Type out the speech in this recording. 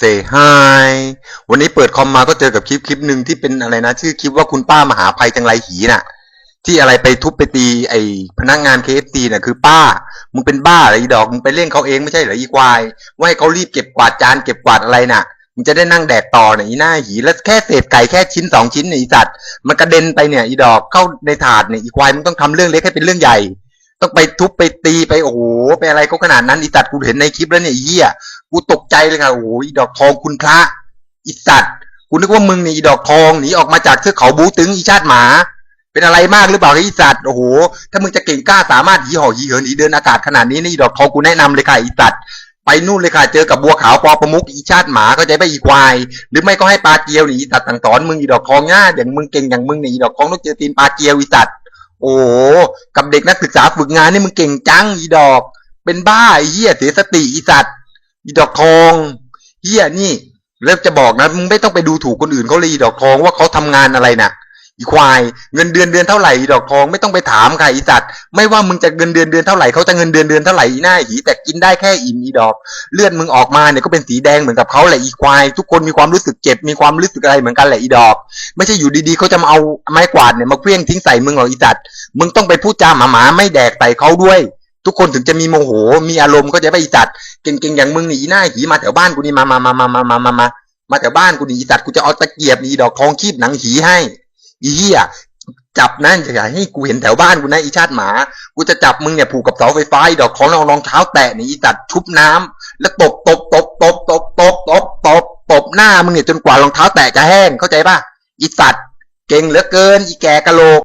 say hi วันนี้เปิดคอมมาก็เจอกับคลิปคลิปหนึ่งที่เป็นอะไรนะ ชื่อคลิปว่าคุณป้ามหาภัยจังไรหีน่ะ ที่อะไรไปทุบไปตีไอ้พนักงาน KFC น่ะคือป้า มึงเป็นบ้าเหรออีดอกมึงไปเล่นเขาเองไม่ใช่เหรออีควายว่าให้เขารีบเก็บกวาดจานเก็บกวาดอะไรน่ะมึงจะได้นั่งแดกต่อเนี่ยอีหน้าหีแล้วแค่เศษไก่แค่ชิ้นสองชิ้นเนี่ยอีสัตว์มันกระเด็นไปเนี่ยอีดอกเข้าในถาดเนี่ยอีควายมึงต้องทำเรื่องเล็กให้เป็นเรื่องใหญ่ ต้องไปทุบไปตีไปโอ้โหไปอะไรก็ขนาดนั้นอีสัตว์กูเห็นในคลิปแล้วเนี่ยอ้เหี้ย กูตกใจเลยค่ะโอ้โหอีดอกทองคุณพระอีสัตกูนึกว่ามึงนี่ดอกทองหนีออกมาจากเทือกเขาบูตึงอีชาติหมา เป็นอะไรมากหรือเปล่าไอีสัตว์โอ้โหถ้ามึงจะเก่งกล้าสามารถหีห่อหีเหินหีเดินอากาศขนาดนี้นี่ดอกทองกูแนะนำเลยค่ะอีสัตว์ไปนู่นเลยค่ะเจอกับบัวขาวปอประมุกอีชาติหมาก็ใจไปอีควาย หรือไม่ก็ให้ปลาเกียวนี่อีสัตว์ต่างสอนมึงอีดอกทองง่าอย่างมึงเก่งอย่างมึงนี่ดอกทองต้องเจอตีนปลาเกียวอีสัตว์โอ้กับเด็กนักศึกษาฝึกงานนี่มึงเก่งจังอีดอก เป็นบ้าไอ้เหี้ยเสียสติอีสัตว์ อีดอกทองเหี้ยนี่เริ่มจะบอกนะมึงไม่ต้องไปดูถูกคนอื่นเขาเลยอีดอกทองว่าเขาทำงานอะไรน่ะอีควายเงินเดือนเดือนเท่าไหร่อีดอกทองไม่ต้องไปถามใครอีสัตว์ไม่ว่ามึงจะเงินเดือนเดือนเท่าไหร่เขาจะเงินเดือนเดือนเท่าไหร่อีหน้าหีแต่กินได้แค่อิ่มอีดอก เลือดมึงออกมาเนี่ยก็เป็นสีแดงเหมือนกับเขาแหละอีควาย ทุกคนมีความรู้สึกเจ็บมีความรู้สึกอะไรเหมือนกันแหละอีดอก ไม่ใช่อยู่ดีๆเขาจะมาเอาไม้กวาดเนี่ยมาเคลี้ยงทิ้งใส่มึงหรอกอีสัตว์มึงต้องไปพูดจาหมาหมาๆไม่แดกใส่เขาด้วย ทุกคนถึงจะมีโมโห มีอารมณ์ก็จะไปจัดเก่งๆอย่างมึงนี่หน้าหีมาแถวบ้านกูนี่มามามามามามามามามาแถวบ้านกูนี่จัดกูจะเอาตะเกียบนี่ดอกทองคีบหนังหีให้อีเหี้ยจับนั่นอย่าให้กูเห็นแถวบ้านกูนะอีชาติหมา กูจะจับมึงเนี่ยผูกกับเสาไฟฟ้าดอกของรองรองเท้าแตะนี่จัดชุบน้ำแล้วตบตบตบตบตบตบตบตบตบหน้ามึงเนี่ยจนกว่ารองเท้าแตะจะแห้งเข้าใจป่ะอีสัตว์เก่งเหลือเกิน อีแก่กะโหลก